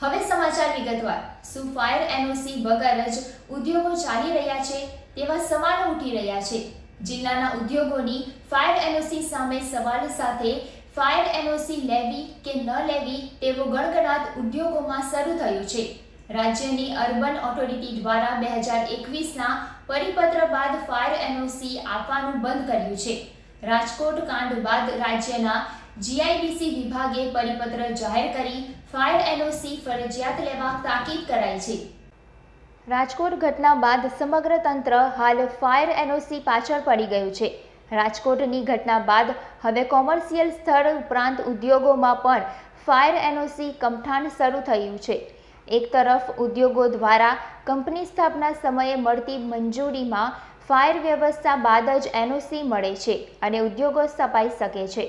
હવે સમાચાર વિગતવાર. શું ફાયર એનઓસી વગર જ ઉદ્યોગો ચાલી રહ્યા છે? તેવા સવાલો ઉઠી રહ્યા છે. જિલ્લાના ઉદ્યોગોની ફાયર એનઓસી સામે સવાલ સાથે ફાયર એનઓસી લેવી કે ન લેવી તેવો ગણગણાટ ઉદ્યોગોમાં શરૂ થયું છે. રાજ્યની અર્બન ઓથોરિટી દ્વારા બે હજાર એકવીસના પરિપત્ર બાદ ફાયર એનઓસી આપવાનું બંધ કર્યું છે. રાજકોટ કાંડ બાદ રાજ્યના જીઆઈડીસી વિભાગે પરિપત્ર જાહેર કરી ફાયર એનઓસી ફરજિયાત લેવા તાકીદ કરાઈ છે. રાજકોટ ઘટના બાદ સમગ્ર તંત્ર હાલ ફાયર એનઓસી પાછળ પડી ગયું છે. રાજકોટની ઘટના બાદ હવે કોમર્શિયલ સ્થળ ઉપરાંત ઉદ્યોગોમાં પણ ફાયર એનઓસી કમઠાણ શરૂ થયું છે. એક તરફ ઉદ્યોગો દ્વારા કંપની સ્થાપના સમયે મળતી મંજૂરીમાં ફાયર વ્યવસ્થા બાદ જ એનઓસી મળે છે અને ઉદ્યોગો સ્થપાઈ શકે છે.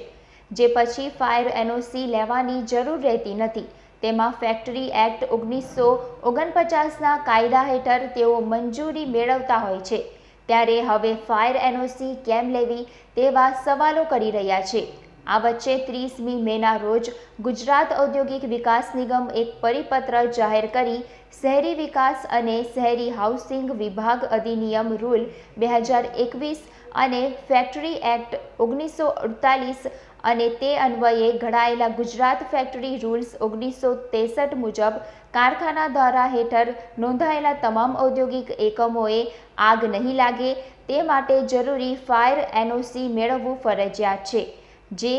જે પછી ફાયર એનઓસી લેવાની જરૂર રહેતી નથી. તેમાં ફેક્ટરી એક્ટ ઓગણીસો ઓગણપચાસના કાયદા હેઠળ તેઓ મંજૂરી મેળવતા હોય છે. ત્યારે હવે ફાયર એનઓસી કેમ લેવી તેવા સવાલો કરી રહ્યા છે. આ વચ્ચે ત્રીસમી મેના રોજ ગુજરાત ઔદ્યોગિક વિકાસ નિગમ એક પરિપત્ર જાહેર કરી શહેરી વિકાસ અને શહેરી હાઉસિંગ વિભાગ અધિનિયમ રૂલ બે હજાર એકવીસ અને ફેક્ટરી એક્ટ ઓગણીસો અડતાલીસ અને તે અન્વયે ઘડાયેલા ગુજરાત ફેક્ટરી રૂલ્સ ઓગણીસો ત્રેસઠ મુજબ કારખાના દ્વારા હેઠળ નોંધાયેલા તમામ ઔદ્યોગિક એકમોએ આગ નહીં લાગે તે માટે જરૂરી ફાયર એનઓસી મેળવવું ફરજિયાત છે. જે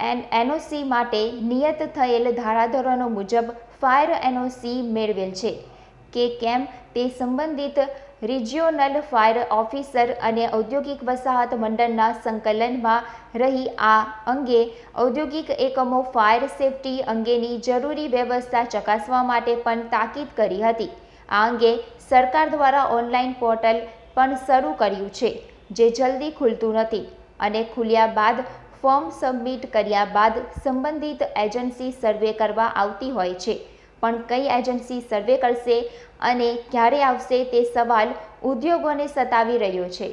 એન એનઓસી માટે નિયત થયેલ ધારાધોરણો મુજબ ફાયર એનઓસી મેળવેલ છે. કે કેમ? તે સંબંધિત રિજિયોનલ ફાયર ઓફિસર અને ઔદ્યોગિક વસાહત મંડળના સંકલનમાં રહી આ અંગે ઔદ્યોગિક એકમો ફાયર સેફટી અંગેની જરૂરી વ્યવસ્થા ચકાસવા માટે પણ તાકીદ કરી હતી. આ અંગે સરકાર દ્વારા ઓનલાઈન પોર્ટલ પણ શરૂ કર્યું છે, જે જલ્દી ખુલતું નથી અને ખુલ્યા બાદ ફોર્મ સબમિટ કર્યા બાદ સંબંધિત એજન્સી સર્વે કરવા આવતી હોય છે. પણ કઈ એજન્સી સર્વે કરશે અને ક્યારે આવશે તે સવાલ ઉદ્યોગોને સતાવી રહ્યો છે.